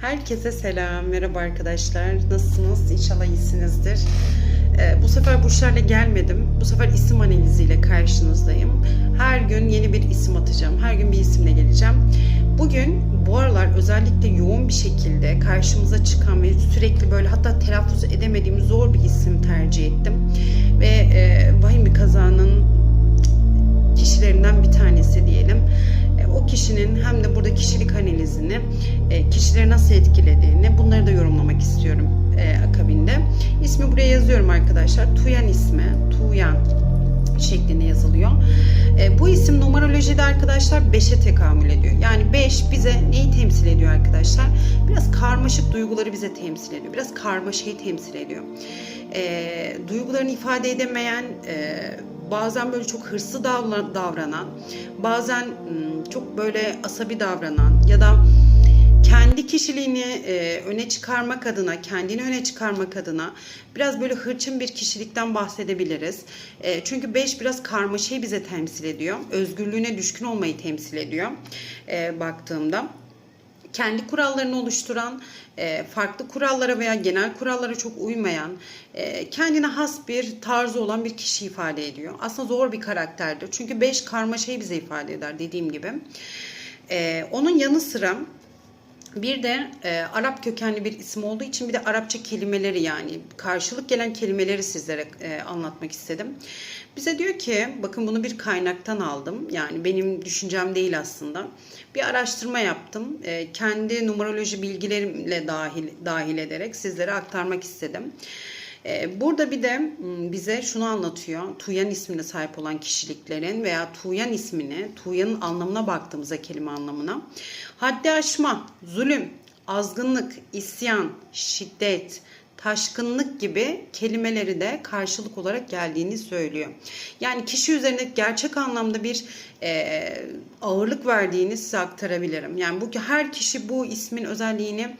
Herkese selam, merhaba arkadaşlar. Nasılsınız? İnşallah iyisinizdir. Ee, bu sefer burçlarla gelmedim. Bu sefer isim analiziyle karşınızdayım. Her gün yeni bir isim atacağım. Her gün bir isimle geleceğim. Bugün bu aralar özellikle yoğun bir şekilde karşımıza çıkan ve sürekli böyle hatta telaffuz edemediğim zor bir isim tercih ettim. Ve e, vahim burada kişilik analizini, e, kişileri nasıl etkilediğini bunları da yorumlamak istiyorum e, akabinde. İsmi buraya yazıyorum arkadaşlar. Tuyan ismi. Tuyan şeklinde yazılıyor. E, bu isim numarolojide arkadaşlar 5'e tekamül ediyor. Yani 5 bize neyi temsil ediyor arkadaşlar? Biraz karmaşık duyguları bize temsil ediyor. Biraz karmaşayı temsil ediyor. Duygularını ifade edemeyen, e, bazen böyle çok hırslı davra- davranan, bazen çok böyle asabi davranan ya da kendi kişiliğini e, öne çıkarmak adına, kendini öne çıkarmak adına biraz böyle hırçın bir kişilikten bahsedebiliriz. E, çünkü 5 biraz karmaşayı bize temsil ediyor. Özgürlüğüne düşkün olmayı temsil ediyor e, baktığımda kendi kurallarını oluşturan, e, farklı kurallara veya genel kurallara çok uymayan, e, kendine has bir tarzı olan bir kişi ifade ediyor. Aslında zor bir karakterdir. Çünkü 5 karmaşayı bize ifade eder dediğim gibi. E, Onun yanı sıra bir de e, Arap kökenli bir isim olduğu için bir de Arapça kelimeleri yani karşılık gelen kelimeleri sizlere e, anlatmak istedim. Bize diyor ki bakın bunu bir kaynaktan aldım. Yani benim düşüncem değil aslında. Bir araştırma yaptım. E, kendi numeroloji bilgilerimle dahil dahil ederek sizlere aktarmak istedim. E, Burada bir de m, bize şunu anlatıyor. Tuğyan ismine sahip olan kişiliklerin veya Tuğyan ismini, Tuğyan'ın anlamına baktığımızda kelime anlamına. Haddi aşma, zulüm, azgınlık, isyan, şiddet, taşkınlık gibi kelimeleri de karşılık olarak geldiğini söylüyor. Yani kişi üzerinde gerçek anlamda bir e, ağırlık verdiğini size aktarabilirim. Yani bu her kişi bu ismin özelliğini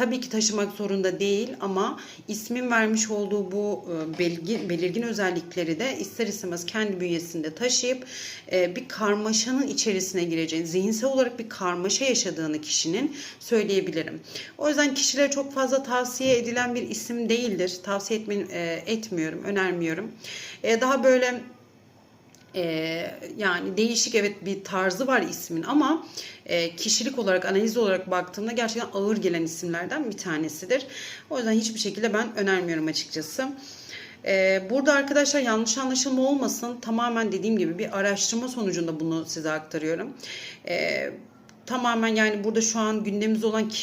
tabii ki taşımak zorunda değil ama ismin vermiş olduğu bu e, belirgin, belirgin özellikleri de ister istemez kendi bünyesinde taşıyıp e, bir karmaşanın içerisine gireceğini, zihinsel olarak bir karmaşa yaşadığını kişinin söyleyebilirim. O yüzden kişilere çok fazla tavsiye edilen bir isim değildir. Tavsiye etme, e, etmiyorum, önermiyorum. Daha böyle ee, yani değişik evet bir tarzı var ismin ama e, kişilik olarak analiz olarak baktığımda gerçekten ağır gelen isimlerden bir tanesidir. O yüzden hiçbir şekilde ben önermiyorum açıkçası. Ee, burada arkadaşlar yanlış anlaşılma olmasın tamamen dediğim gibi bir araştırma sonucunda bunu size aktarıyorum. Ee, tamamen yani burada şu an gündemimizde olan